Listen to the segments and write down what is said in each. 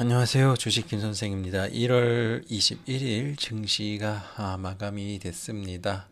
안녕하세요. 주식 김 선생입니다. 1월 21일 증시가 아, 마감이 됐습니다.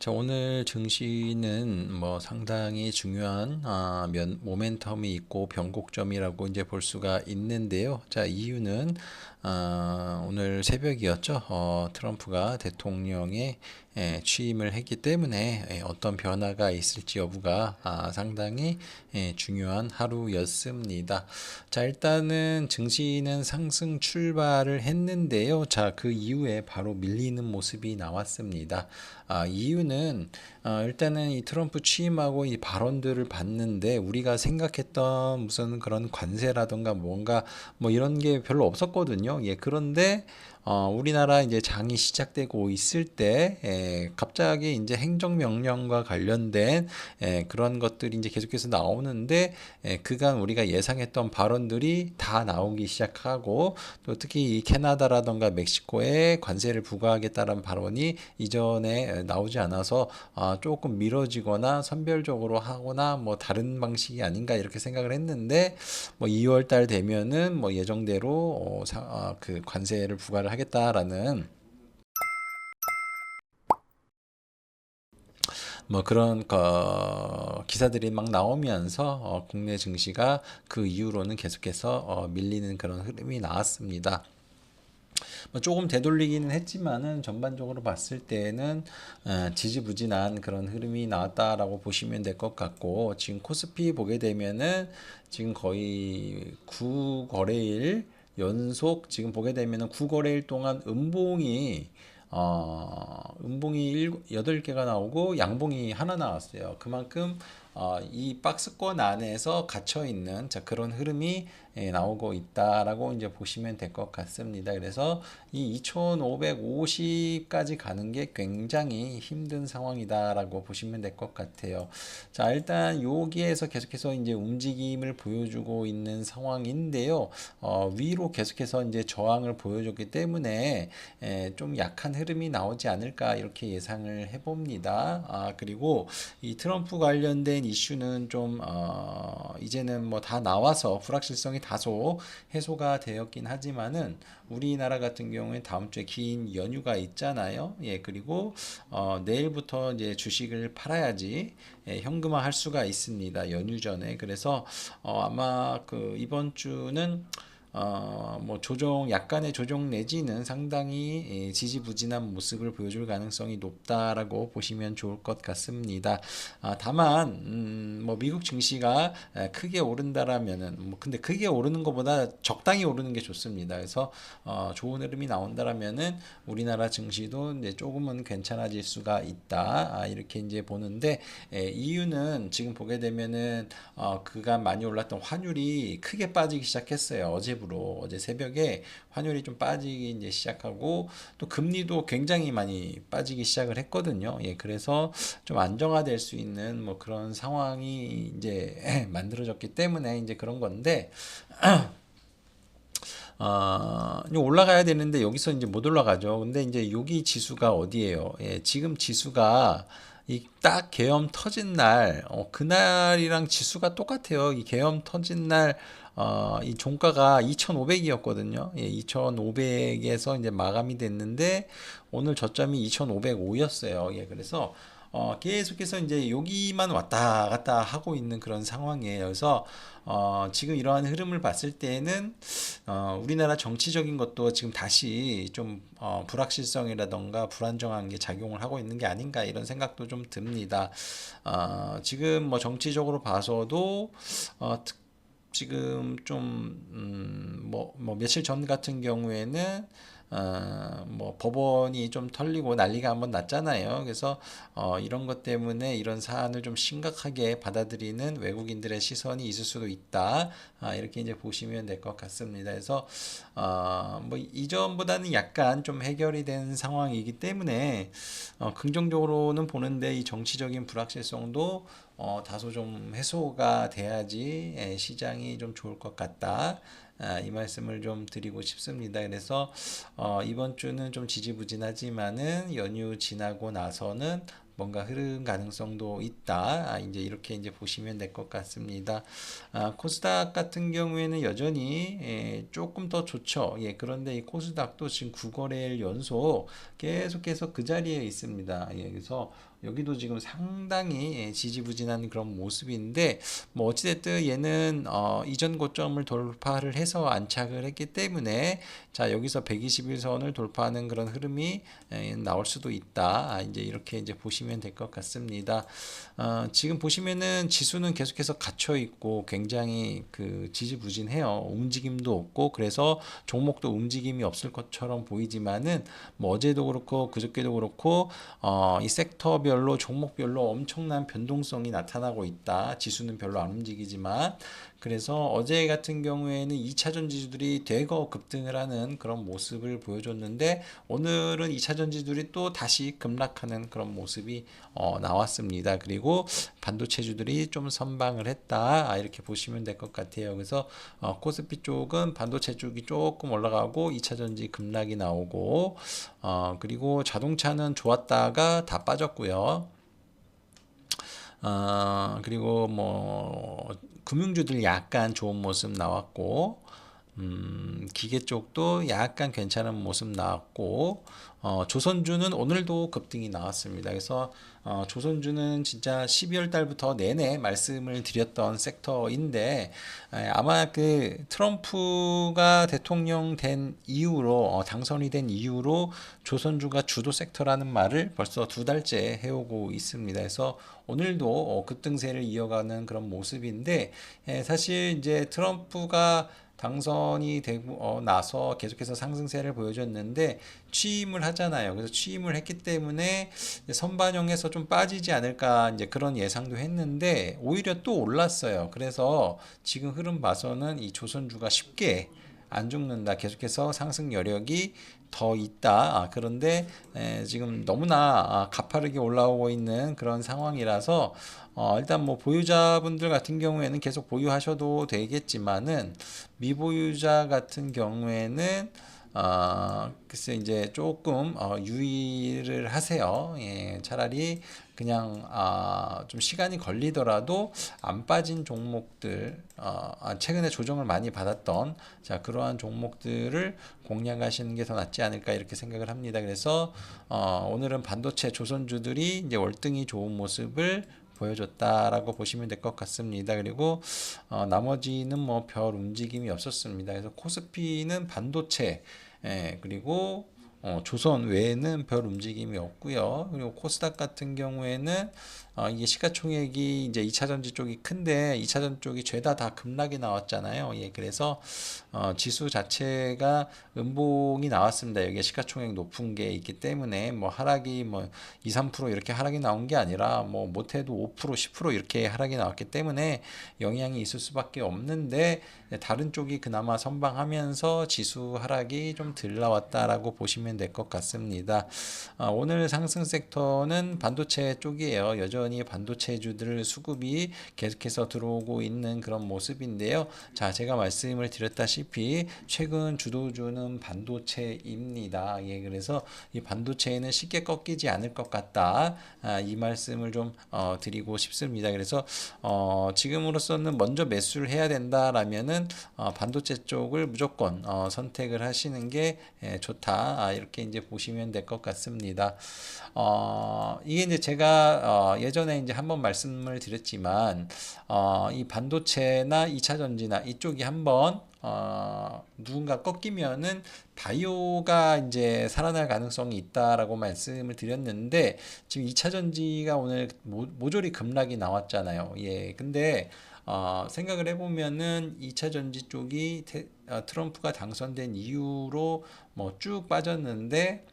자, 오늘 증시는 뭐 상당히 중요한 아, 면, 모멘텀이 있고 변곡점이라고 이제 볼 수가 있는데요. 자, 이유는 아, 오늘 새벽이었죠. 어, 트럼프가 대통령에 예, 취임을 했기 때문에 예, 어떤 변화가 있을지 여부가 아, 상당히 예, 중요한 하루였습니다. 자, 일단은 증시는 상승 출발을 했는데요. 자, 그 이후에 바로 밀리는 모습이 나왔습니다. 아, 이유는 아, 일단은 이 트럼프 취임하고 이 발언들을 봤는데 우리가 생각했던 무슨 그런 관세라던가 뭔가 뭐 이런 게 별로 없었거든요. 예, 그런데 어, 우리나라 이제 장이 시작되고 있을 때 에, 갑자기 이제 행정명령과 관련된 에, 그런 것들이 이제 계속해서 나오는데 에, 그간 우리가 예상했던 발언들이 다 나오기 시작하고 또 특히 이 캐나다라던가 멕시코에 관세를 부과하겠다는 발언이 이전에 나오지 않아서 아, 조금 미뤄지거나 선별적으로 하거나 뭐 다른 방식이 아닌가 이렇게 생각을 했는데 뭐 2월 달 되면은 뭐 예정대로 어, 사, 아, 그 관세를 부과를 하 겠다라는 뭐 그런 거 기사들이 막 나오면서 어, 국내 증시가 그 이후로는 계속해서 어, 밀리는 그런 흐름이 나왔습니다. 뭐 조금 되돌리기는 했지만은 전반적으로 봤을 때는 어, 지지부진한 그런 흐름이 나왔다라고 보시면 될 것 같고 지금 코스피 보게 되면은 지금 거의 9 거래일 연속 지금 보게 되면은 9거래일 동안 음봉이 어, 음봉이 8개가 나오고 양봉이 하나 나왔어요. 그만큼 어, 이 박스권 안에서 갇혀 있는 자 그런 흐름이 예, 나오고 있다라고 이제 보시면 될 것 같습니다. 그래서 이 2,550까지 가는 게 굉장히 힘든 상황이다라고 보시면 될 것 같아요. 자, 일단 여기에서 계속해서 이제 움직임을 보여주고 있는 상황인데요. 어, 위로 계속해서 이제 저항을 보여줬기 때문에 에, 좀 약한 흐름이 나오지 않을까 이렇게 예상을 해봅니다. 아, 그리고 이 트럼프 관련된 이슈는 좀 어, 이제는 뭐 다 나와서 불확실성이 다소 해소가 되었긴 하지만은 우리나라 같은 경우에 다음 주에 긴 연휴가 있잖아요. 예, 그리고 어, 내일부터 이제 주식을 팔아야지 예, 현금화 할 수가 있습니다. 연휴 전에. 그래서 어, 아마 그 이번 주는 어, 뭐 조정 약간의 조정 내지는 상당히 예, 지지부진한 모습을 보여줄 가능성이 높다라고 보시면 좋을 것 같습니다. 아, 다만 음, 뭐 미국 증시가 크게 오른다라면은 뭐 근데 크게 오르는 것보다 적당히 오르는 게 좋습니다. 그래서 어, 좋은 흐름이 나온다라면은 우리나라 증시도 이제 조금은 괜찮아질 수가 있다 아, 이렇게 이제 보는데 예, 이유는 지금 보게 되면은 어, 그간 많이 올랐던 환율이 크게 빠지기 시작했어요. 어제 기 업으로 어제 새벽에 환율이 좀 빠지기 이제 시작하고 또 금리도 굉장히 많이 빠지기 시작을 했거든요. 예, 그래서 좀 안정화될 수 있는 뭐 그런 상황이 이제 만들어졌기 때문에 이제 그런 건데 어, 올라가야 되는데 여기서 이제 못 올라가죠. 근데 이제 여기 지수가 어디예요? 예, 지금 지수가 이딱 계엄 터진 날, 어, 그날이랑 지수가 똑같아요. 이 계엄 터진 날, 어, 이 종가가 2,500이었거든요. 예, 2,500에서 이제 마감이 됐는데 오늘 저점이 2,505였어요. 예, 그래서 어, 계속해서 이제 여기만 왔다 갔다 하고 있는 그런 상황이에요. 그래서 어, 지금 이러한 흐름을 봤을 때는 어, 우리나라 정치적인 것도 지금 다시 좀 어, 불확실성이라던가 불안정한 게 작용을 하고 있는 게 아닌가 이런 생각도 좀 듭니다. 어, 지금 뭐 정치적으로 봐서도 어, 특 지금 좀, 음, 뭐, 뭐, 며칠 전 같은 경우에는 어, 뭐 법원이 좀 털리고 난리가 한번 났잖아요. 그래서 어, 이런 것 때문에 이런 사안을 좀 심각하게 받아들이는 외국인들의 시선이 있을 수도 있다. 아, 이렇게 이제 보시면 될 것 같습니다. 그래서 어, 뭐 이전보다는 약간 좀 해결이 된 상황이기 때문에 어, 긍정적으로는 보는데 이 정치적인 불확실성도 어, 다소 좀 해소가 돼야지 예, 시장이 좀 좋을 것 같다. 아, 이 말씀을 좀 드리고 싶습니다. 그래서 어, 이번 주는 좀 지지부진하지만은 연휴 지나고 나서는 뭔가 흐름 가능성도 있다. 아, 이제 이렇게 이제 보시면 될 것 같습니다. 아, 코스닥 같은 경우에는 여전히 예, 조금 더 좋죠. 예, 그런데 이 코스닥도 지금 9거래일 연속 계속해서 그 자리에 있습니다. 예, 그래서 여기도 지금 상당히 예, 지지부진한 그런 모습인데 뭐 어찌됐든 얘는 어, 이전 고점을 돌파를 해서 안착을 했기 때문에 자 여기서 121선을 돌파하는 그런 흐름이 예, 나올 수도 있다. 아, 이제 이렇게 이제 보시면 될 것 같습니다. 어, 지금 보시면은 지수는 계속해서 갇혀 있고 굉장히 그 지지부진해요. 움직임도 없고 그래서 종목도 움직임이 없을 것처럼 보이지만은 뭐 어제도 그렇고 그저께도 그렇고 어, 이 섹터별 로 종목별로 엄청난 변동성이 나타나고 있다. 지수는 별로 안 움직이지만 그래서 어제 같은 경우에는 2차전 지주들이 대거 급등을 하는 그런 모습을 보여줬는데 오늘은 2차전 지주들이 또 다시 급락하는 그런 모습이 어, 나왔습니다. 그리고 반도체주들이 좀 선방을 했다. 아, 이렇게 보시면 될 것 같아요. 그래서 어, 코스피 쪽은 반도체 쪽이 조금 올라가고 2차전지 급락이 나오고 어, 그리고 자동차는 좋았다가 다 빠졌고요. 어, 그리고 뭐 금융주들 약간 좋은 모습 나왔고 음, 기계 쪽도 약간 괜찮은 모습 나왔고 어, 조선주는 오늘도 급등이 나왔습니다. 그래서 어, 조선주는 진짜 12월 달부터 내내 말씀을 드렸던 섹터인데 에, 아마 그 트럼프가 대통령 된 이후로 어, 당선이 된 이후로 조선주가 주도 섹터라는 말을 벌써 두 달째 해오고 있습니다. 그래서 오늘도 어, 급등세를 이어가는 그런 모습인데 에, 사실 이제 트럼프가 당선이 되고 어, 나서 계속해서 상승세를 보여줬는데 취임을 하잖아요. 그래서 취임을 했기 때문에 선반영에서 좀 빠지지 않을까 이제 그런 예상도 했는데 오히려 또 올랐어요. 그래서 지금 흐름 봐서는 이 조선주가 쉽게 안 죽는다. 계속해서 상승 여력이 더 있다. 아, 그런데 에, 지금 너무나 아, 가파르게 올라오고 있는 그런 상황이라서 어, 일단 뭐 보유자분들 같은 경우에는 계속 보유하셔도 되겠지만은 미보유자 같은 경우에는 어, 글쎄 이제 조금 어, 유의를 하세요. 예, 차라리 그냥 아, 좀 시간이 걸리더라도 안 빠진 종목들, 어, 아, 최근에 조정을 많이 받았던 자 그러한 종목들을 공략하시는 게 더 낫지 않을까 이렇게 생각을 합니다. 그래서 어, 오늘은 반도체 조선주들이 이제 월등히 좋은 모습을 보여줬다라고 보시면 될 것 같습니다. 그리고 어, 나머지는 뭐 별 움직임이 없었습니다. 그래서 코스피는 반도체 예, 그리고 어, 조선 외에는 별 움직임이 없고요. 그리고 코스닥 같은 경우에는 어, 이게 시가총액이 이제 2차전지 쪽이 큰데 2차전 쪽이 죄다 다 급락이 나왔잖아요. 예, 그래서 어, 지수 자체가 음봉이 나왔습니다. 여기에 시가총액 높은 게 있기 때문에 뭐 하락이 뭐 2, 3% 이렇게 하락이 나온 게 아니라 뭐 못해도 5% 10% 이렇게 하락이 나왔기 때문에 영향이 있을 수밖에 없는데 다른 쪽이 그나마 선방하면서 지수 하락이 좀 덜 나왔다라고 보시면 될 것 같습니다. 어, 오늘 상승 섹터는 반도체 쪽이에요. 여전히 반도체주들 수급이 계속해서 들어오고 있는 그런 모습인데요. 자, 제가 말씀을 드렸다시피 최근 주도주는 반도체입니다. 예, 그래서 이 반도체는 쉽게 꺾이지 않을 것 같다. 아, 이 말씀을 좀 어, 드리고 싶습니다. 그래서 어, 지금으로서는 먼저 매수를 해야 된다라면은 어, 반도체 쪽을 무조건 어, 선택을 하시는 게 예, 좋다. 아, 이렇게 이제 보시면 될 것 같습니다. 어, 이게 이제 제가 어, 예전에 이제 한번 말씀을 드렸지만 어, 이 반도체나 2차 전지나 이쪽이 한번 어, 누군가 꺾이면은 바이오가 이제 살아날 가능성이 있다라고 말씀을 드렸는데 지금 2차 전지가 오늘 모, 모조리 급락이 나왔잖아요. 예. 근데 어, 생각을 해보면은 2차 전지 쪽이 테, 어, 트럼프가 당선된 이후로 뭐 쭉 빠졌는데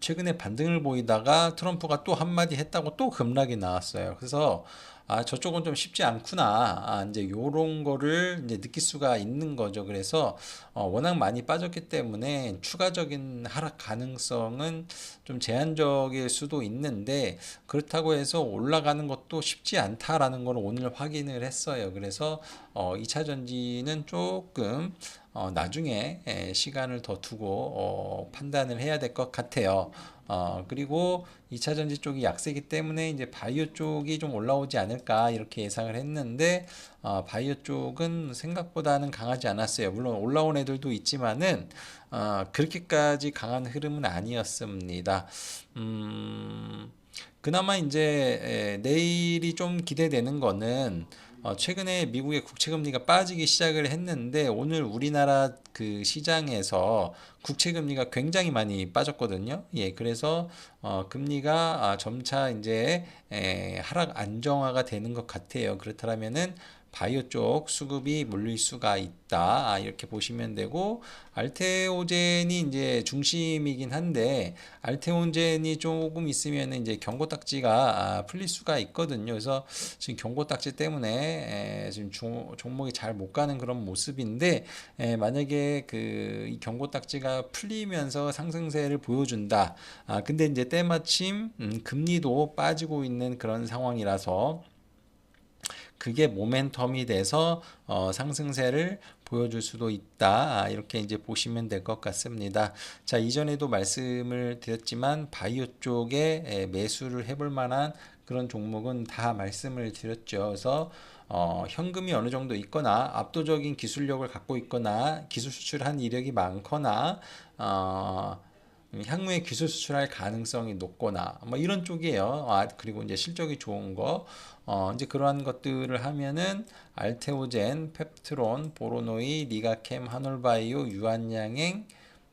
최근에 반등을 보이다가 트럼프가 또 한마디 했다고 또 급락이 나왔어요. 그래서 아, 저쪽은 좀 쉽지 않구나. 아, 이제 요런 거를 이제 느낄 수가 있는 거죠. 그래서 어, 워낙 많이 빠졌기 때문에 추가적인 하락 가능성은 좀 제한적일 수도 있는데 그렇다고 해서 올라가는 것도 쉽지 않다라는 걸 오늘 확인을 했어요. 그래서 어, 2차 전지는 조금 어, 나중에 에, 시간을 더 두고 어, 판단을 해야 될 것 같아요. 어, 그리고 2차 전지 쪽이 약세기 때문에 이제 바이오 쪽이 좀 올라오지 않을까 이렇게 예상을 했는데 어, 바이오 쪽은 생각보다는 강하지 않았어요. 물론 올라온 애들도 있지만은 어, 그렇게까지 강한 흐름은 아니었습니다. 음, 그나마 이제 에, 내일이 좀 기대되는 거는 어, 최근에 미국의 국채 금리가 빠지기 시작을 했는데 오늘 우리나라 그 시장에서 국채 금리가 굉장히 많이 빠졌거든요. 예, 그래서 어, 금리가 아, 점차 이제 에, 하락 안정화가 되는 것 같아요. 그렇다면은 바이오 쪽 수급이 몰릴 수가 있다. 아, 이렇게 보시면 되고 알테오젠이 이제 중심이긴 한데 알테오젠이 조금 있으면 이제 경고 딱지가 아, 풀릴 수가 있거든요. 그래서 지금 경고 딱지 때문에 에, 지금 종, 종목이 잘 못 가는 그런 모습인데 에, 만약에 그이 경고 딱지가 풀리면서 상승세를 보여준다. 아, 근데 이제 때마침 음, 금리도 빠지고 있는 그런 상황이라서 그게 모멘텀이 돼서 어, 상승세를 보여줄 수도 있다. 아, 이렇게 이제 보시면 될 것 같습니다. 자, 이전에도 말씀을 드렸지만 바이오 쪽에 매수를 해볼 만한 그런 종목은 다 말씀을 드렸죠. 그래서 어, 현금이 어느 정도 있거나 압도적인 기술력을 갖고 있거나 기술 수출한 이력이 많거나 어, 향후에 기술 수출할 가능성이 높거나 뭐 이런 쪽이에요. 아, 그리고 이제 실적이 좋은 거 어, 이제 그러한 것들을 하면은 알테오젠, 펩트론, 보로노이, 리가캠, 한올바이오, 유한양행,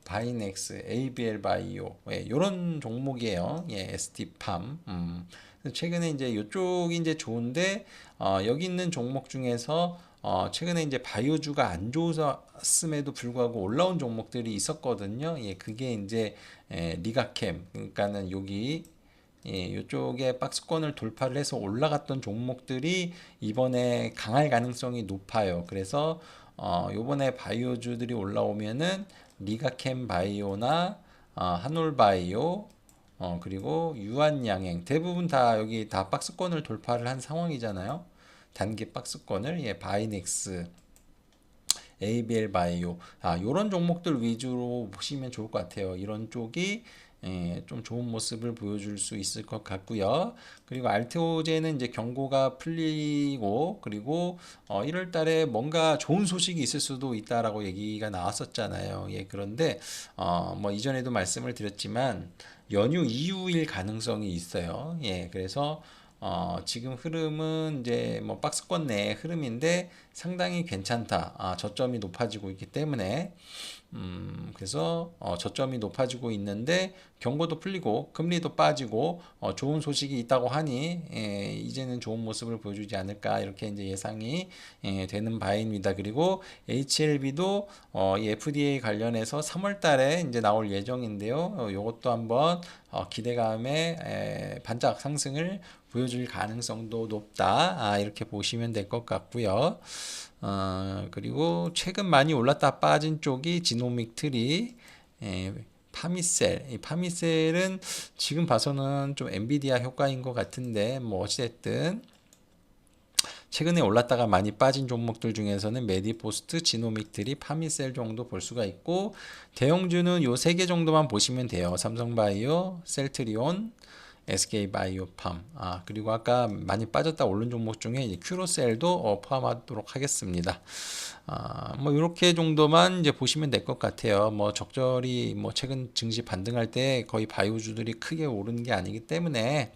바이넥스, ABL 바이오 예, 이런 종목이에요. 예, ST팜. 음. 최근에 이제 이쪽이 이제 좋은데 어, 여기 있는 종목 중에서 어, 최근에 이제 바이오주가 안 좋았음에도 불구하고 올라온 종목들이 있었거든요. 예, 그게 이제 에, 리가캠 그러니까는 여기 예, 이쪽에 박스권을 돌파를 해서 올라갔던 종목들이 이번에 강할 가능성이 높아요. 그래서 어, 요번에 바이오주들이 올라오면은 리가캠 바이오나 어, 한올바이오 어, 그리고 유한양행 대부분 다 여기 다 박스권을 돌파를 한 상황이잖아요. 단기 박스권을 예, 바이넥스 ABL 바이오 아 요런 종목들 위주로 보시면 좋을 것 같아요. 이런 쪽이 예, 좀 좋은 모습을 보여줄 수 있을 것 같고요. 그리고 알테오제는 이제 경고가 풀리고 그리고 어, 1월 달에 뭔가 좋은 소식이 있을 수도 있다라고 얘기가 나왔었잖아요. 예, 그런데 어, 뭐 이전에도 말씀을 드렸지만 연휴 이후일 가능성이 있어요. 예, 그래서 어, 지금 흐름은 이제 뭐 박스권 내의 흐름인데 상당히 괜찮다. 아, 저점이 높아지고 있기 때문에 음, 그래서 어, 저점이 높아지고 있는데 경고도 풀리고 금리도 빠지고 어, 좋은 소식이 있다고 하니 예, 이제는 좋은 모습을 보여주지 않을까 이렇게 이제 예상이 예, 되는 바입니다. 그리고 HLB도 어, FDA 관련해서 3월달에 이제 나올 예정인데요. 어, 이것도 한번 어, 기대감에 에, 반짝 상승을 보여줄 가능성도 높다. 아, 이렇게 보시면 될 것 같고요. 어, 그리고 최근 많이 올랐다 빠진 쪽이 지노믹 트리, 에, 파미셀. 이 파미셀은 지금 봐서는 좀 엔비디아 효과인 것 같은데, 뭐, 어찌됐든, 최근에 올랐다가 많이 빠진 종목들 중에서는 메디포스트, 지노믹트리, 파미셀 정도 볼 수가 있고 대형주는 요 세 개 정도만 보시면 돼요. 삼성바이오, 셀트리온, SK바이오팜. 아, 그리고 아까 많이 빠졌다 오른 종목 중에 큐로셀도 어, 포함하도록 하겠습니다. 아, 뭐 이렇게 정도만 이제 보시면 될 것 같아요. 뭐 적절히 뭐 최근 증시 반등할 때 거의 바이오주들이 크게 오른 게 아니기 때문에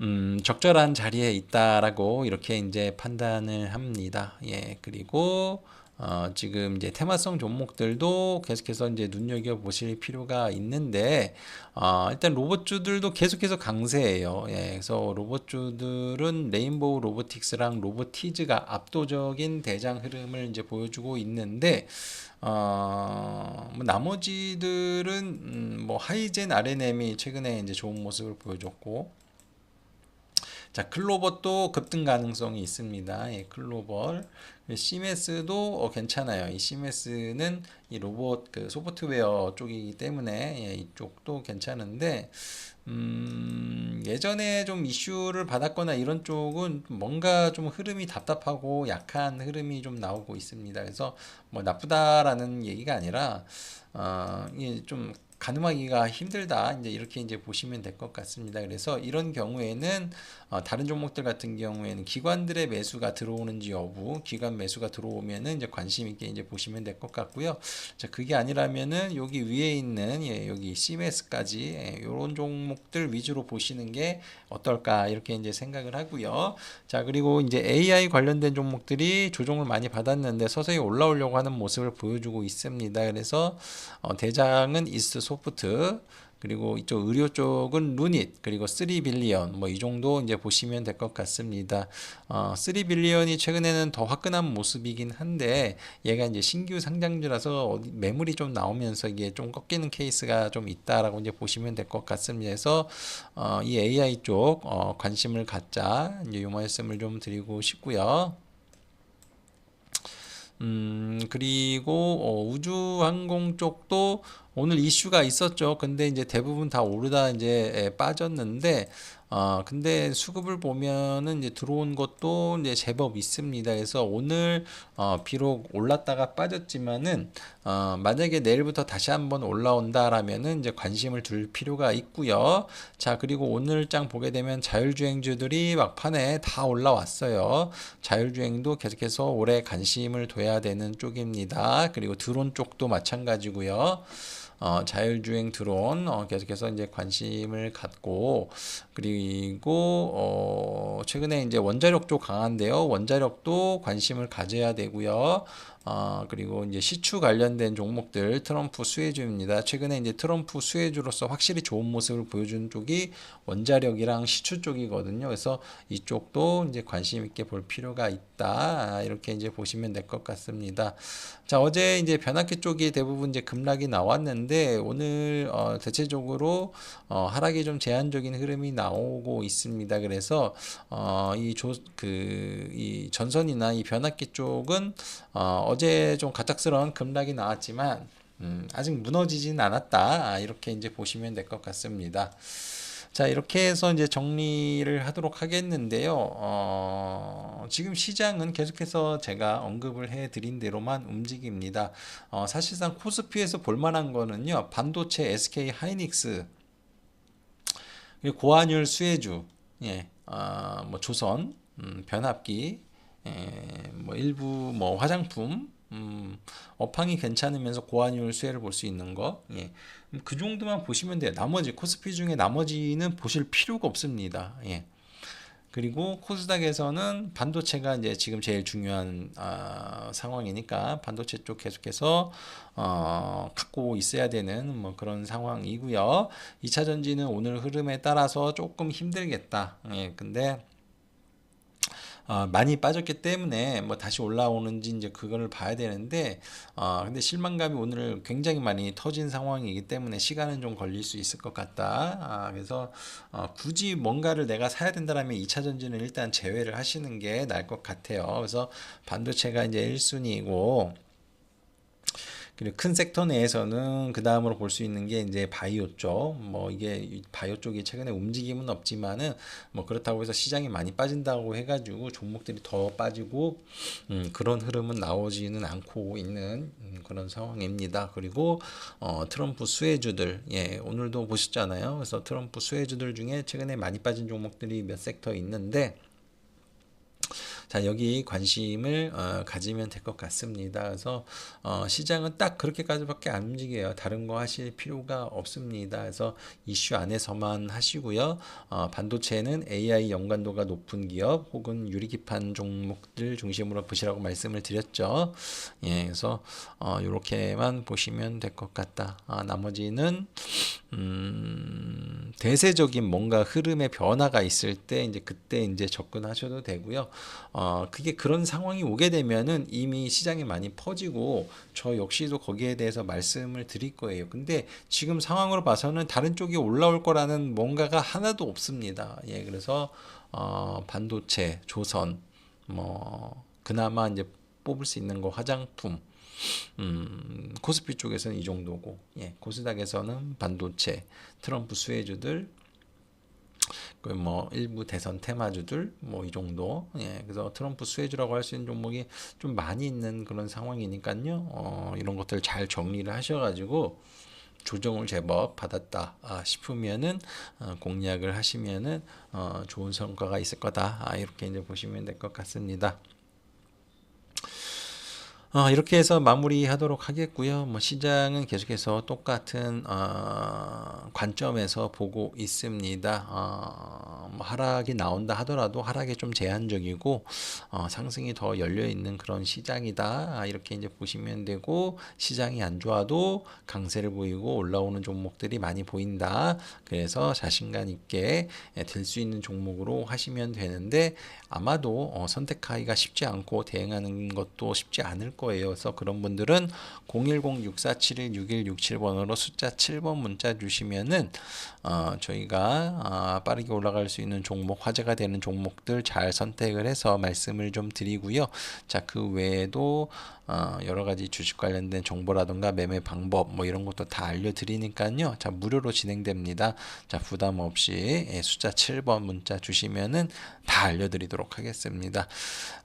음, 적절한 자리에 있다라고 이렇게 이제 판단을 합니다. 예, 그리고 어, 지금 이제 테마성 종목들도 계속해서 이제 눈여겨 보실 필요가 있는데 어, 일단 로봇주들도 계속해서 강세예요. 예, 그래서 로봇주들은 레인보우 로보틱스랑 로보티즈가 압도적인 대장 흐름을 이제 보여주고 있는데 어, 뭐 나머지들은 음, 뭐 하이젠 RNM이 최근에 이제 좋은 모습을 보여줬고 자, 클로버도 급등 가능성이 있습니다. 예, 클로벌. CMS도 어, 괜찮아요. 이 CMS는 이 로봇 그 소프트웨어 쪽이기 때문에 예, 이쪽도 괜찮은데 음, 예전에 좀 이슈를 받았거나 이런 쪽은 뭔가 좀 흐름이 답답하고 약한 흐름이 좀 나오고 있습니다. 그래서 뭐 나쁘다라는 얘기가 아니라 어, 이게 좀 가늠하기가 힘들다. 이제 이렇게 이제 보시면 될 것 같습니다. 그래서 이런 경우에는 어, 다른 종목들 같은 경우에는 기관들의 매수가 들어오는지 여부, 기관 매수가 들어오면은 이제 관심 있게 이제 보시면 될 것 같고요. 자, 그게 아니라면은 여기 위에 있는 예, 여기 CMS까지 예, 이런 종목들 위주로 보시는 게 어떨까 이렇게 이제 생각을 하고요. 자, 그리고 이제 AI 관련된 종목들이 조정을 많이 받았는데 서서히 올라오려고 하는 모습을 보여주고 있습니다. 그래서 어, 대장은 이스 소 프트 그리고 이쪽 의료 쪽은 루닛 그리고 3빌리언 뭐 이 정도 이제 보시면 될 것 같습니다. 어, 3빌리언이 최근에는 더 화끈한 모습이긴 한데 얘가 이제 신규 상장주라서 매물이 좀 나오면서 이게 좀 꺾이는 케이스가 좀 있다라고 이제 보시면 될 것 같습니다. 그래서 어, 이 AI 쪽 어, 관심을 갖자 이제 이 말씀을 좀 드리고 싶고요. 음, 그리고 어, 우주항공 쪽도 오늘 이슈가 있었죠. 근데 이제 대부분 다 오르다 이제 에, 빠졌는데 어, 근데 수급을 보면은 이제 들어온 것도 이제 제법 있습니다. 그래서 오늘 어, 비록 올랐다가 빠졌지만은 어, 만약에 내일부터 다시 한번 올라온다라면은 이제 관심을 둘 필요가 있고요. 자, 그리고 오늘 장 보게 되면 자율주행주들이 막판에 다 올라왔어요. 자율주행도 계속해서 올해 관심을 둬야 되는 쪽입니다. 그리고 드론 쪽도 마찬가지고요. 어, 자율주행 드론 어, 계속해서 이제 관심을 갖고 그리고 어, 최근에 이제 원자력 쪽 강한데요. 원자력도 관심을 가져야 되고요. 어, 그리고 이제 시추 관련된 종목들 트럼프 수혜주입니다. 최근에 이제 트럼프 수혜주로서 확실히 좋은 모습을 보여주는 쪽이 원자력이랑 시추 쪽이거든요. 그래서 이쪽도 이제 관심 있게 볼 필요가 있다. 아, 이렇게 이제 보시면 될 것 같습니다. 자, 어제 이제 변압기 쪽이 대부분 이제 급락이 나왔는데 오늘 어, 대체적으로 어, 하락이 좀 제한적인 흐름이 나오고 있습니다. 그래서 어, 이조그이 전선이나 이 변압기 쪽은 어, 어제 좀 가닥스러운 급락이 나왔지만 음, 아직 무너지진 않았다. 아, 이렇게 이제 보시면 될 것 같습니다. 자, 이렇게 해서 이제 정리를 하도록 하겠는데요. 어, 지금 시장은 계속해서 제가 언급을 해 드린 대로만 움직입니다. 어, 사실상 코스피에서 볼만한 거는요. 반도체 SK 하이닉스, 고환율 수혜주, 예, 어, 뭐 조선, 음, 변압기, 예, 뭐 일부 뭐 화장품, 음, 업황이 괜찮으면서 고환율 수혜를 볼 수 있는 거, 예. 그 정도만 보시면 돼요. 나머지 코스피 중에 나머지는 보실 필요가 없습니다. 예. 그리고 코스닥에서는 반도체가 이제 지금 제일 중요한 아, 상황이니까 반도체 쪽 계속해서 어, 갖고 있어야 되는 뭐 그런 상황이고요. 2차 전지는 오늘 흐름에 따라서 조금 힘들겠다. 예, 근데 어, 많이 빠졌기 때문에 뭐 다시 올라오는지 이제 그거를 봐야 되는데 어, 근데 실망감이 오늘 굉장히 많이 터진 상황이기 때문에 시간은 좀 걸릴 수 있을 것 같다. 아, 그래서 어, 굳이 뭔가를 내가 사야 된다라면 2차 전지는 일단 제외를 하시는 게 나을 것 같아요. 그래서 반도체가 이제 1순위이고 그리고 큰 섹터 내에서는 그 다음으로 볼 수 있는 게 이제 바이오 쪽. 뭐 이게 바이오 쪽이 최근에 움직임은 없지만은 뭐 그렇다고 해서 시장이 많이 빠진다고 해가지고 종목들이 더 빠지고 음 그런 흐름은 나오지는 않고 있는 음 그런 상황입니다. 그리고 어 트럼프 수혜주들 예 오늘도 보셨잖아요. 그래서 트럼프 수혜주들 중에 최근에 많이 빠진 종목들이 몇 섹터 있는데 자, 여기 관심을 어, 가지면 될 것 같습니다. 그래서 어, 시장은 딱 그렇게까지밖에 안 움직여요. 다른 거 하실 필요가 없습니다. 그래서 이슈 안에서만 하시고요. 어, 반도체는 AI 연관도가 높은 기업 혹은 유리기판 종목들 중심으로 보시라고 말씀을 드렸죠. 예, 그래서 어, 이렇게만 보시면 될 것 같다. 아, 나머지는 음, 대세적인 뭔가 흐름의 변화가 있을 때 이제 그때 이제 접근하셔도 되고요. 어, 어, 그게 그런 상황이 오게 되면은 이미 시장에 많이 퍼지고 저 역시도 거기에 대해서 말씀을 드릴 거예요. 근데 지금 상황으로 봐서는 다른 쪽이 올라올 거라는 뭔가가 하나도 없습니다. 예, 그래서 어, 반도체, 조선, 뭐 그나마 이제 뽑을 수 있는 거 화장품, 음, 코스피 쪽에서는 이 정도고, 예, 코스닥에서는 반도체, 트럼프 수혜주들, 그뭐 일부 대선 테마주들 뭐 이 정도 예 그래서 트럼프 수혜주라고 할 수 있는 종목이 좀 많이 있는 그런 상황이니까요 어 이런 것들 잘 정리를 하셔가지고 조정을 제법 받았다 아, 싶으면은 어, 공략을 하시면은 어, 좋은 성과가 있을 거다 아, 이렇게 이제 보시면 될 것 같습니다. 어, 이렇게 해서 마무리하도록 하겠고요. 뭐 시장은 계속해서 똑같은 어, 관점에서 보고 있습니다. 어, 뭐 하락이 나온다 하더라도 하락이 좀 제한적이고 어, 상승이 더 열려 있는 그런 시장이다. 아, 이렇게 이제 보시면 되고 시장이 안 좋아도 강세를 보이고 올라오는 종목들이 많이 보인다. 그래서 자신감 있게 될 수 있는 종목으로 하시면 되는데 아마도 어, 선택하기가 쉽지 않고 대응하는 것도 쉽지 않을 거예요. 그래서 그런 분들은 010-6471-6167번으로 숫자 7번 문자 주시면은 어, 저희가 어, 빠르게 올라갈 수 있는 종목, 화제가 되는 종목들 잘 선택을 해서 말씀을 좀 드리고요. 자, 그 외에도 어, 여러 가지 주식 관련된 정보라든가 매매 방법 뭐 이런 것도 다 알려드리니까요. 자, 무료로 진행됩니다. 자, 부담 없이 예, 숫자 7번 문자 주시면은 다 알려드리도록 하겠습니다.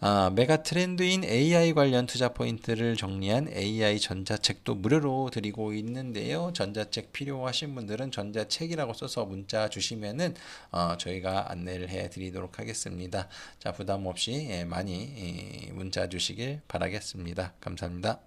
아, 메가 트렌드인 AI 관련 투자 포인트를 정리한 AI 전자책도 무료로 드리고 있는데요. 전자책 필요하신 분들은 전자책이라고 써서 문자 주시면은 어, 저희가 안내를 해드리도록 하겠습니다. 자, 부담 없이 예, 많이 예, 문자 주시길 바라겠 감사합니다.